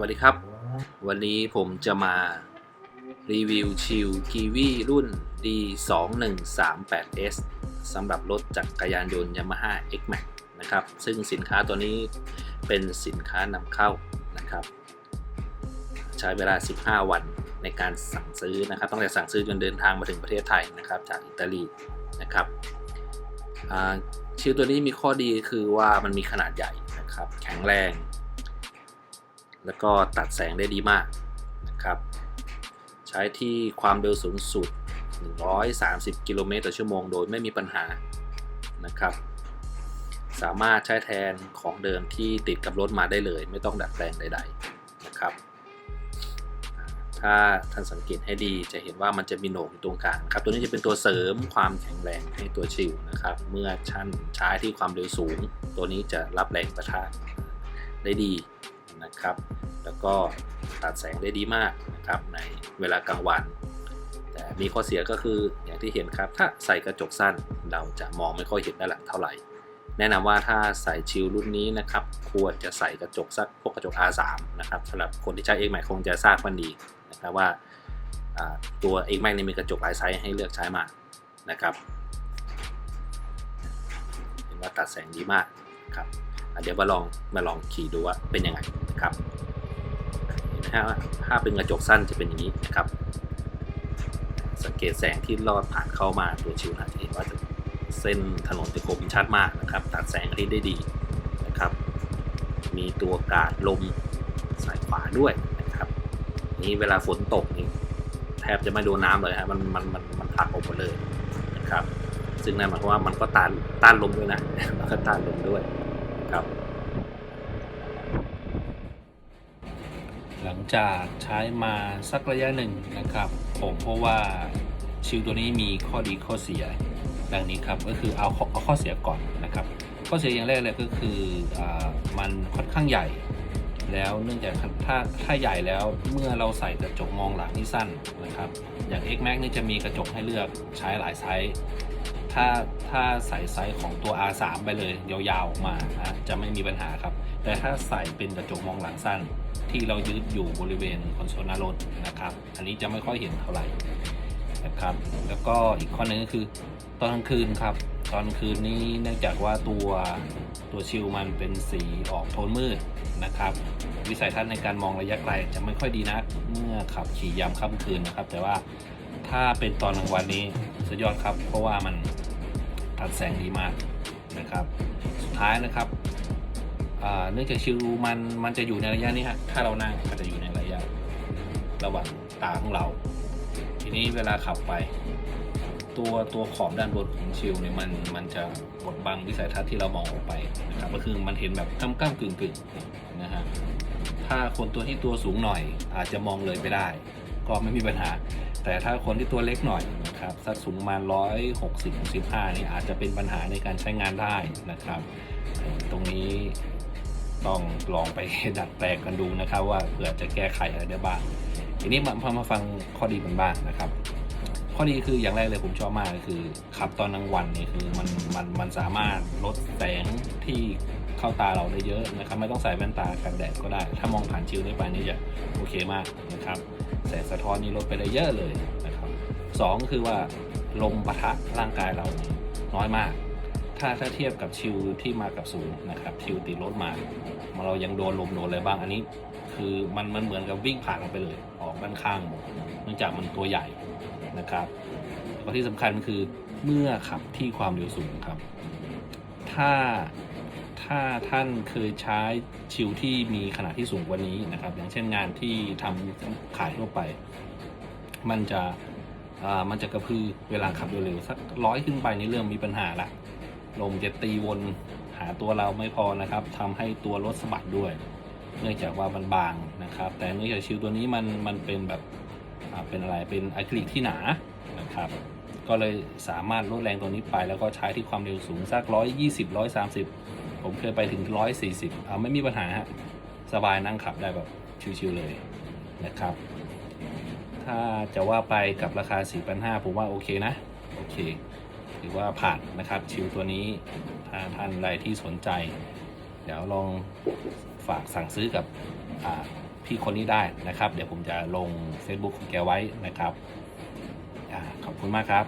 วัสดีครับ วันนี้ผมจะมารีวิวชิลกีวีรุ่น D2138S สำหรับรถจักรยานยนต์ Yamaha X Max นะครับ ซึ่งสินค้าตัวนี้เป็นสินค้านำเข้านะครับ ใช้เวลา 15 วันในการสั่งซื้อนะครับ ตั้งแต่สั่งซื้อจนเดินทางมาถึงประเทศไทยนะครับ จากอิตาลีนะครับชิลตัวนี้มีข้อดีคือว่ามันมีขนาดใหญ่นะครับ แข็งแรง แล้วก็ตัดแสงได้ดีมากนะครับ ใช้ที่ความเร็วสูงสุด 130 กิโลเมตรต่อชั่วโมงโดยไม่มีปัญหานะครับ สามารถใช้แทนของเดิมที่ติดกับรถมาได้เลย ไม่ต้องดัดแปลงใด ๆนะครับ ถ้าท่านสังเกตให้ดีจะเห็นว่ามันจะมีโหนกอยู่ตรงกลางครับ ตัวนี้จะเป็นตัวเสริมความแข็งแรงให้ตัวชิลนะครับ เมื่อชั่นใช้ที่ความเร็วสูง ตัวนี้จะรับแรงประทะได้ดี นะครับ แล้วก็ตัดแสงได้ดีมากนะครับในเวลากลางวัน แต่มีข้อเสียก็คืออย่างที่เห็นครับ ถ้าใส่กระจกสั้นเราจะมองไม่ค่อยเห็นด้านหลังเท่าไหร่ แนะนำว่าถ้าใส่ชิลรุ่นนี้นะครับ ควรจะใส่กระจกสักพวกกระจก R3 นะครับสำหรับคนที่ใช้ X Max คงจะทราบมันดีนะครับว่าอ่าตัว X Max นี่มีกระจกหลายไซส์ให้เลือกใช้มานะครับ เห็นว่าตัดแสงดีมากครับ เดี๋ยวมาลองมาลองขี่ดูว่าเป็นยังไงนะครับเห็นไหมฮะว่าถ้าเป็นกระจกสั้นจะเป็นอย่างนี้นะครับ สังเกตแสงที่ลอดผ่านเข้ามาตัวชิวนะจะเห็นว่าเส้นถนนจะคมชัดมากนะครับ ตัดแสงที่ได้ดีนะครับ มีตัวกาดลมสายขวาด้วยนะครับ นี่เวลาฝนตกนี่แทบจะไม่โดนน้ำเลยฮะมันมันมันมันผลักออกหมดเลยนะครับ ซึ่งนั่นหมายความว่ามันก็ต้านต้านลมด้วยนะมันก็ต้านลมด้วย ครับ หลังจากใช้มาสักระยะหนึ่งนะครับ ผมเพราะว่าชิลตัวนี้มีข้อดีข้อเสียดังนี้ครับก็คือเอาข้อเอาข้อเสียก่อนนะครับ ข้อเสียอย่างแรกเลยก็คืออมันค่อนข้างใหญ่ แล้วเนื่องจากถ้าถ้าใหญ่แล้วเมื่อเราใส่กระจกมองหลังที่สั้นนะครับ อย่าง X Max นี่จะมีกระจกให้เลือกใช้หลายไซส์ ถ้าถ้าใส่ไซส์ของตัว R3 ไปเลยยาวๆออกมานะจะไม่มีปัญหาครับ แต่ถ้าใส่เป็นกระจกมองหลังสั้น ที่เรายึดอยู่บริเวณคอนโซลหน้ารถนะครับ อันนี้จะไม่ค่อยเห็นเท่าไหร่นะครับแล้วก็อีกข้อหนึงก็คือตอนกลางคืนครับ ตอนคืนนี้เนื่องจากว่าตัวตัวชิลมันเป็นสีออกโทนมืดนะครับ วิสัยทัศน์ในการมองระยะไกลจะไม่ค่อยดีนักเมื่อขับขี่ยามค่ำคืนนะครับ แต่ว่าถ้าเป็นตอนกลางวันนี้สุดยอดครับ เพราะว่ามัน ตัดแสงดีมากนะครับ สุดท้ายนะครับเนื่องจากชิลมันมันจะอยู่ในระยะนี้ฮะถ้าเรานั่งมันจะอยู่ในระยะระหว่างตาของเรา ทีนี้เวลาขับไป ตัวตัวขอบด้านบนของชิลเนี่ยมันมันจะบดบังวิสัยทัศน์ที่เรามองออกไปนะครับก็คือมันเห็นแบบก้ำก้ำกึ่งกึ่งๆนะฮะถ้าคนตัวที่ตัวสูงหน่อยอาจจะมองเลยไปได้ ก็ไม่มีปัญหา แต่ถ้าคนที่ตัวเล็กหน่อยนะครับสักสูงประมาณร้อยหกสิบสิบห้านี่อาจจะเป็นปัญหาในการใช้งานได้นะครับ ตรงนี้ต้องลองไปดัดแปลงกันดูนะครับ ว่าเผื่อจะแก้ไขอะไรได้บ้างทีนี้มาพอมาฟังข้อดีกันบ้างนะครับ ข้อดีคืออย่างแรกเลยผมชอบมากคือขับตอนกลางวันนี่คือมันมันมันสามารถลดแสงที่เข้าตาเราได้เยอะนะครับ ไม่ต้องใส่แว่นตากันแดดก็ได้ ถ้ามองผ่านชิวได้ไปนี่จะโอเคมากนะครับ แสงสะท้อนนี่ลดไปเยอะเลยนะครับสองคือว่าลมปะทะร่างกายเราน้อยมาก ถ้าถ้าเทียบกับชิลที่มากับศูนย์นะครับชิลติดรถมาเรายังโดนลมโดนอะไรบ้างอันนี้ คือมันมันเหมือนกับวิ่งผ่านไปเลย ออกด้านข้างหมดเนื่องจากมันตัวใหญ่นะครับแล้วก็ที่สำคัญคือเมื่อขับที่ความเร็วสูงครับ ถ้า ถ้าท่านเคยใช้ชิวที่มีขนาดที่สูงกว่านี้นะครับ อย่างเช่นงานที่ทำขายทั่วไป มันจะมันจะกระพือเวลาขับเร็วๆสักร้อยขึ้นไปนี่เริ่มมีปัญหาละลมจะตีวนหาตัวเราไม่พอนะครับทำให้ตัวรถสะบัดด้วย เนื่องจากว่ามันบางนะครับ แต่เนื่องจากชิวตัวนี้มันมันเป็นแบบเป็นอะไรเป็นอะคริลิกที่หนานะครับก็เลยสามารถลดแรงตัวนี้ไป แล้วก็ใช้ที่ความเร็วสูงสัก 120 130 ผมเคยไปถึงร้อยสี่สิบเอาไม่มีปัญหาฮะสบายนั่งขับได้แบบชิวๆเลยนะครับ ถ้าจะว่าไปกับราคา 4,500 ผมว่าโอเคนะ โอเคถือว่าผ่านนะครับชิลตัวนี้ถ้าท่านใดที่สนใจ เดี๋ยวลองฝากสั่งซื้อกับพี่คนนี้ได้นะครับ เดี๋ยวผมจะลง Facebook ของแกไว้นะครับอขอบคุณมากครับ